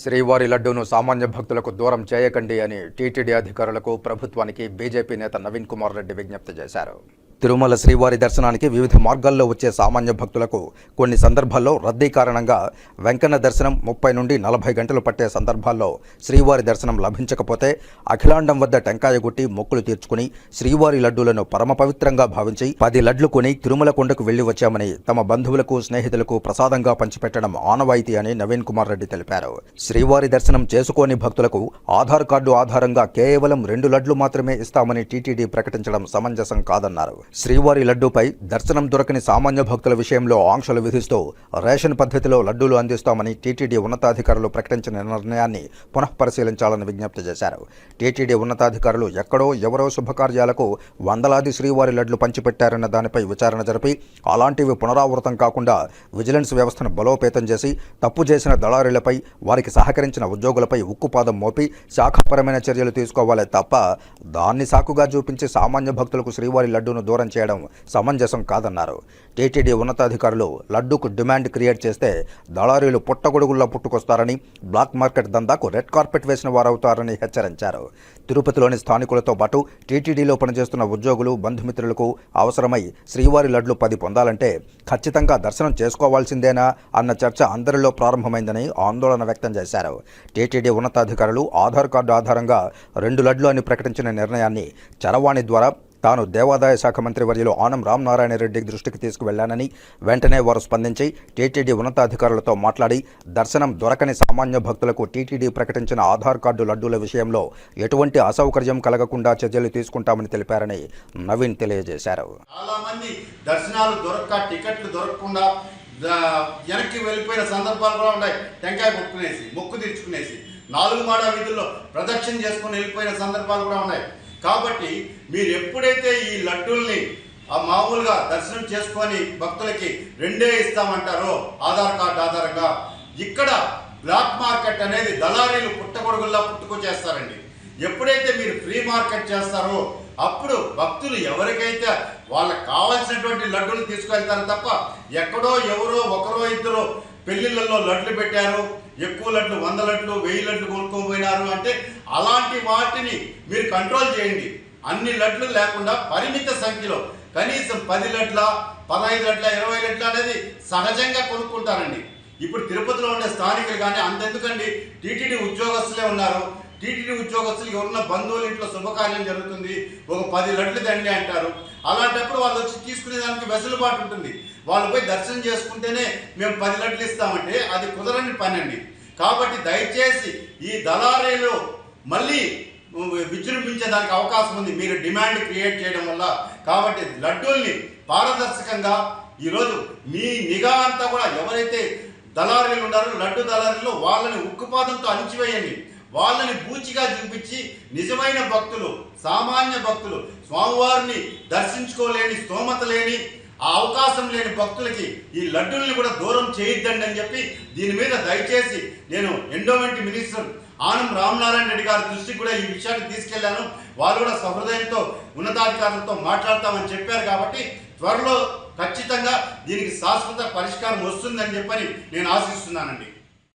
శ్రీవారి లడ్డూను సామాన్య భక్తులకు దూరం చేయకండి అని టీటీడీ అధికారులకు ప్రభుత్వానికి బీజేపీ నేత నవీన్ కుమార్ రెడ్డి విజ్ఞప్తి చేశారు. తిరుమల శ్రీవారి దర్శనానికి వివిధ మార్గాల్లో వచ్చే సామాన్య భక్తులకు కొన్ని సందర్భాల్లో రద్దీ కారణంగా వెంకన్న దర్శనం ముప్పై నుండి నలభై గంటలు పట్టే సందర్భాల్లో శ్రీవారి దర్శనం లభించకపోతే అఖిలాండం వద్ద టెంకాయ గుట్టి మొక్కులు తీర్చుకుని శ్రీవారి లడ్డూలను పరమ పవిత్రంగా భావించి పది లడ్లు కొని తిరుమల కొండకు వెళ్ళి వచ్చామని తమ బంధువులకు స్నేహితులకు ప్రసాదంగా పంచిపెట్టడం ఆనవాయితీ అని నవీన్ కుమార్ రెడ్డి తెలిపారు. శ్రీవారి దర్శనం చేసుకోని భక్తులకు ఆధార్ కార్డు ఆధారంగా కేవలం రెండు లడ్లు మాత్రమే ఇస్తామని టీటీడీ ప్రకటించడం సమంజసం కాదన్నారు. శ్రీవారి లడ్డూపై దర్శనం దొరకని సామాన్య భక్తుల విషయంలో ఆంక్షలు విధిస్తూ రేషన్ పద్ధతిలో లడ్డూలు అందిస్తామని టీటీడీ ఉన్నతాధికారులు ప్రకటించిన నిర్ణయాన్ని పునఃపరిశీలించాలని విజ్ఞప్తి చేశారు. టీటీడీ ఉన్నతాధికారులు ఎక్కడో ఎవరో శుభకార్యాలకు వందలాది శ్రీవారి లడ్లు పంచిపెట్టారన్న దానిపై విచారణ జరిపి అలాంటివి పునరావృతం కాకుండా విజిలెన్స్ వ్యవస్థను బలోపేతం చేసి తప్పు చేసిన దళారీలపై వారికి సహకరించిన ఉద్యోగులపై ఉక్కుపాదం మోపి శాఖాపరమైన చర్యలు తీసుకోవాలి తప్ప దాన్ని సాకుగా చూపించి సామాన్య భక్తులకు శ్రీవారి లడ్డూను దూరం చేయడం సమంజసం కాదన్నారు. టీటీడీ ఉన్నతాధికారులు లడ్డూకు డిమాండ్ క్రియేట్ చేస్తే దళారీలు పుట్టగొడుగుల్లో పుట్టుకొస్తారని బ్లాక్ మార్కెట్ దందాకు రెడ్ కార్పెట్ వేసిన వారవుతారని హెచ్చరించారు. తిరుపతిలోని స్థానికులతో పాటు టీటీడీలో పనిచేస్తున్న ఉద్యోగులు బంధుమిత్రులకు అవసరమై శ్రీవారి లడ్లు పది పొందాలంటే ఖచ్చితంగా దర్శనం చేసుకోవాల్సిందేనా అన్న చర్చ అందరిలో ప్రారంభమైందని ఆందోళన వ్యక్తం చేశారు. టీటీడీ ఉన్నతాధికారులు ఆధార్ కార్డు ఆధారంగా రెండు లడ్లు అని ప్రకటించిన నిర్ణయాన్ని చరవాణి ద్వారా తాను దేవాదాయ శాఖ మంత్రి వర్యులు ఆనం రామనారాయణ రెడ్డికి దృష్టికి తీసుకువెళ్ళానని వెంటనే వారు స్పందించి టీటీడీ ఉన్నతాధికారులతో మాట్లాడి దర్శనం దొరకని సామాన్య భక్తులకు టీటీడీ ప్రకటించిన ఆధార్ కార్డు లడ్డూల విషయంలో ఎటువంటి అసౌకర్యం కలగకుండా చర్యలు తీసుకుంటామని తెలిపారని నవీన్ తెలియజేశారు. చాలా దర్శనాలు దొరక్క టికెట్లు దొరకకుండా వెనక్కి వెళ్ళిపోయిన సందర్భాలు కూడా ఉన్నాయి. టెంకాయ ముక్కునేసి ముక్కు తీర్చుకునేసి నాలుగు మాడ వీధుల్లో ప్రదక్షిణ చేసుకుని వెళ్ళిపోయిన సందర్భాలు కూడా ఉన్నాయి. కాబట్టి మీరు ఎప్పుడైతే ఈ లడ్డూల్ని ఆ మామూలుగా దర్శనం చేసుకొని భక్తులకి రెండే ఇస్తామంటారో ఆధార్ కార్డు ఆధారంగా ఇక్కడ బ్లాక్ మార్కెట్ అనేది దళారీలు పుట్టగొడుగుల్లా పుట్టుకొచ్చేస్తారండి. ఎప్పుడైతే మీరు ఫ్రీ మార్కెట్ చేస్తారో అప్పుడు భక్తులు ఎవరికైతే వాళ్ళకి కావాల్సినటువంటి లడ్డులు తీసుకెళ్తారు తప్ప ఎక్కడో ఎవరో ఒకరో ఇద్దరు పెళ్ళిళ్ళల్లో లడ్లు పెట్టారు ఎక్కువ లడ్లు వంద లడ్లు వెయ్యి లడ్లు కొనుక్కోపోయినారు అంటే అలాంటి వాటిని మీరు కంట్రోల్ చేయండి. అన్ని లడ్లు లేకుండా పరిమిత సంఖ్యలో కనీసం పది లడ్ల పదహైదు లడ్ల ఇరవై లడ్ల అనేది సహజంగా కొనుక్కుంటారండి. ఇప్పుడు తిరుపతిలో ఉండే స్థానికులు కానీ అంతెందుకండి టీటీడీ ఉద్యోగస్తులే ఉన్నారు. టీటీడీ ఉద్యోగస్తులు ఎవరున్న బంధువుల ఇంట్లో శుభకార్యం జరుగుతుంది. ఒక పది లడ్లు దండి అంటారు. అలాంటప్పుడు వాళ్ళు వచ్చి తీసుకునే దానికి వెసులుబాటు ఉంటుంది. వాళ్ళు పోయి దర్శనం చేసుకుంటేనే మేము పది లడ్లు ఇస్తామంటే అది కుదరని పని అండి కాబట్టి దయచేసి ఈ దళారీలో మళ్ళీ విజృంభించేదానికి అవకాశం ఉంది. మీరు డిమాండ్ క్రియేట్ చేయడం వల్ల. కాబట్టి లడ్డూల్ని పారదర్శకంగా ఈరోజు మీ నిఘా అంతా కూడా ఎవరైతే దళారీలు ఉన్నారో లడ్డు దళారీలు వాళ్ళని ఉక్కుపాదంతో అణిచివేయండి. వాళ్ళని పూచిగా చూపించి నిజమైన భక్తులు సామాన్య భక్తులు స్వామివారిని దర్శించుకోలేని స్తోమత లేని ఆ అవకాశం లేని భక్తులకి ఈ లడ్డుల్ని కూడా దూరం చేయొద్దండి అని చెప్పి దీని మీద దయచేసి నేను ఎండోమెంట్ మినిస్టర్ ఆనం రామనారాయణ రెడ్డి గారి దృష్టికి కూడా ఈ విషయాన్ని తీసుకెళ్ళాను. వాళ్ళు కూడా సహృదయంతో ఉన్నతాధికారులతో మాట్లాడతామని చెప్పారు కాబట్టి త్వరలో ఖచ్చితంగా దీనికి శాశ్వత పరిష్కారం వస్తుందని చెప్పని నేను ఆశిస్తున్నానండి.